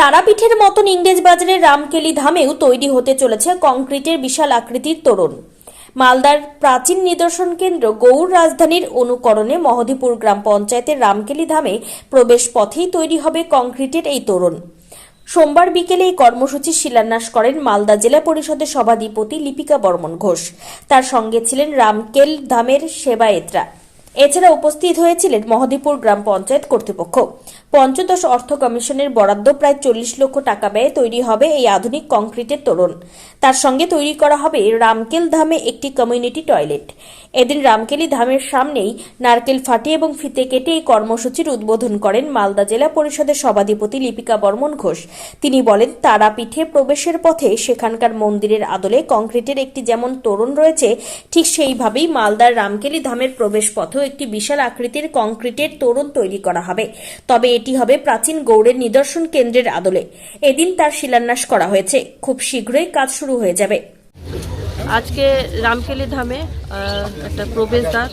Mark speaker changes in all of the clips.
Speaker 1: তারাপীঠের মতন ইংরেজ বাজারের রামকেলি ধামেও তৈরি হতে চলেছে কংক্রিটের বিশাল আকৃতির তোরণ। মালদার প্রাচীন নিদর্শন কেন্দ্র গৌড় রাজধানীর অনুকরণে মহদীপুর গ্রাম পঞ্চায়েতের রামকেলি ধামে প্রবেশ পথেই তৈরি হবে কংক্রিটের এই তোরণ। সোমবার বিকেলে এই কর্মসূচির শিলান্যাস করেন মালদা জেলা পরিষদের সভাধিপতি লিপিকা বর্মন ঘোষ। তার সঙ্গে ছিলেন রামকেল ধামের সেবায়েতরা। এছাড়া উপস্থিত হয়েছিলেন মহদীপুর গ্রাম পঞ্চায়েত কর্তৃপক্ষ। পঞ্চদশ অর্থ কমিশনের বরাদ্দ প্রায় চল্লিশ লক্ষ টাকা ব্যয়ে তৈরি হবে এই আধুনিক কংক্রিটের তোরণ। তার সঙ্গে তৈরি করা হবে রামকেল ধামে একটি কমিউনিটি টয়লেট। এদিন রামকেলি ধামের সামনেই নারকেল ফাটিয়ে এবং ফিতে কেটে এই কর্মসূচির উদ্বোধন করেন মালদা জেলা পরিষদের সভাধিপতি লিপিকা বর্মন ঘোষ। তিনি বলেন, তারাপীঠে প্রবেশের পথে সেখানকার মন্দিরের আদলে কংক্রিটের একটি যেমন তোরণ রয়েছে, ঠিক সেইভাবেই মালদার রামকেলি ধামের প্রবেশ পথেও একটি বিশাল আকৃতির কংক্রিটের তোরণ তৈরি করা হবে। তবে এটি হবে প্রাচীন গৌড়ের নিদর্শন কেন্দ্রের আদলে। এদিন তার শিলান্যাস করা হয়েছে। খুব শীঘ্রই কাজ শুরু হয়ে যাবে।
Speaker 2: আজকে রামকেলি ধামে একটা প্রবেশদ্বার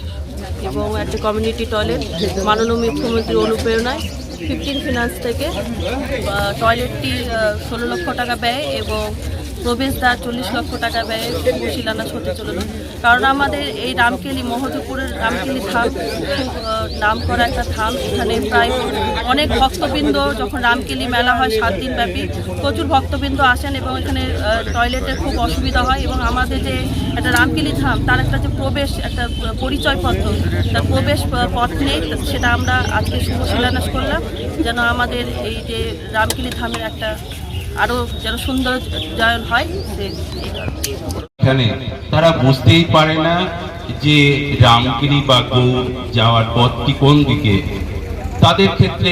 Speaker 2: এবং একটা কমিউনিটি টয়লেট মাননীয় মুখ্যমন্ত্রীর অনুপ্রেরণায় ফিফটিন ফিনান্স থেকে টয়লেটটি ষোলো লক্ষ টাকা ব্যয় এবং প্রবেশদ্বার চল্লিশ লক্ষ টাকা ব্যয়ে শিলান্যাস হতে চলল কারণ আমাদের এই রামকেলি মহদেবপুরের রামকেলি ধাম নাম করা একটা ধাম। এখানে প্রায় অনেক ভক্তবৃন্দ যখন রামকেলি মেলা হয় সাত দিন ব্যাপী, প্রচুর ভক্তবৃন্দ আসেন এবং এখানে টয়লেটের খুব অসুবিধা হয় এবং আমাদের যে একটা রামকেলি ধাম, তার একটা যে প্রবেশ, একটা পরিচয় পরিচয়পত্র, তার প্রবেশ পথ নেই, সেটা আমরা আজকে শুভ শিলান্যাস করলাম। যেন আমাদের এই যে রামকেলি ধামের একটা আরও যেন সুন্দর জয়ন হয়।
Speaker 3: এখানে তারা বুঝতেই পারে না যে রামগিরি বা যাওয়ার পথটি কোন দিকে তাদের ক্ষেত্রে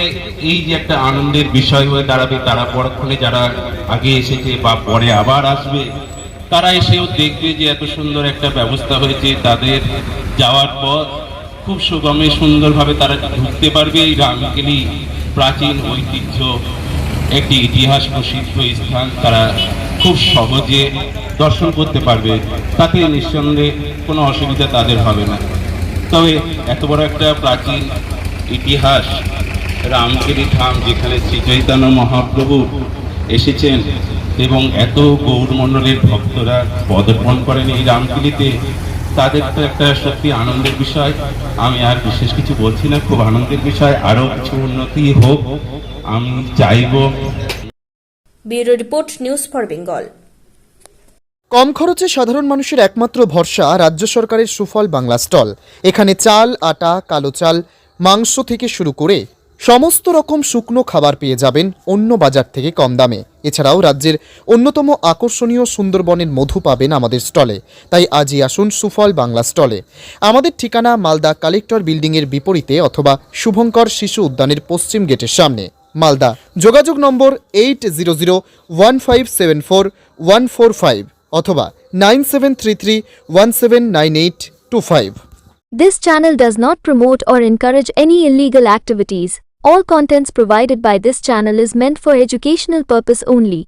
Speaker 3: এই যে একটা আনন্দের বিষয় হয়ে দাঁড়াবে, তারা পরক্ষণে যারা আগে এসেছে বা পরে আবার আসবে, তারা এসেও দেখবে যে এত সুন্দর একটা ব্যবস্থা হয়েছে, তাদের যাওয়ার পথ খুব সুগমে সুন্দরভাবে তারা ঢুকতে পারবে এই রামগিরি প্রাচীন ঐতিহ্য একটি ইতিহাস প্রসিদ্ধ স্থান, তারা খুব সহজে দর্শন করতে পারবে। তাতে নিঃসন্দেহে কোনো অসুবিধা তাদের হবে না। তবে এত বড় একটা প্রাচীন ইতিহাস, রামগিরি ধাম, যেখানে শ্রী চৈতন্য মহাপ্রভু এসেছেন এবং এত গৌরমণ্ডলের ভক্তরা পদর্পণ করেন এই রামগিরিতে, তাদের তো একটা সত্যি আনন্দের বিষয়। আমি আর বিশেষ কিছু বলছি না, খুব আনন্দের বিষয়। আরও কিছু উন্নতি হোক। আমি চাইব।
Speaker 1: Bureau report news for Bengal.
Speaker 4: কম খরচে সাধারণ মানুষের একমাত্র ভরসা রাজ্য সরকারের সুফল বাংলা স্টল। এখানে চাল আটা কালো চাল মাংস থেকে শুরু করে সমস্ত রকম শুকনো খাবার পেয়ে যাবেন অন্য বাজার থেকে কম দামে। এছাড়াও রাজ্যের অন্যতম আকর্ষণীয় সুন্দরবনের মধু পাবেন আমাদের স্টলে। তাই আজই আসুন সুফল বাংলা স্টলে। আমাদের ঠিকানা মালদা কালেক্টর বিল্ডিংয়ের বিপরীতে অথবা শুভঙ্কর শিশু উদ্যানের পশ্চিম গেটের সামনে। মালদা যোগাযোগ number eight zero zero one five seven four one four five অথবা nine seven three three one seven nine eight two five
Speaker 5: This channel does not promote or encourage any illegal activities. All contents provided by this channel is meant for educational purpose only.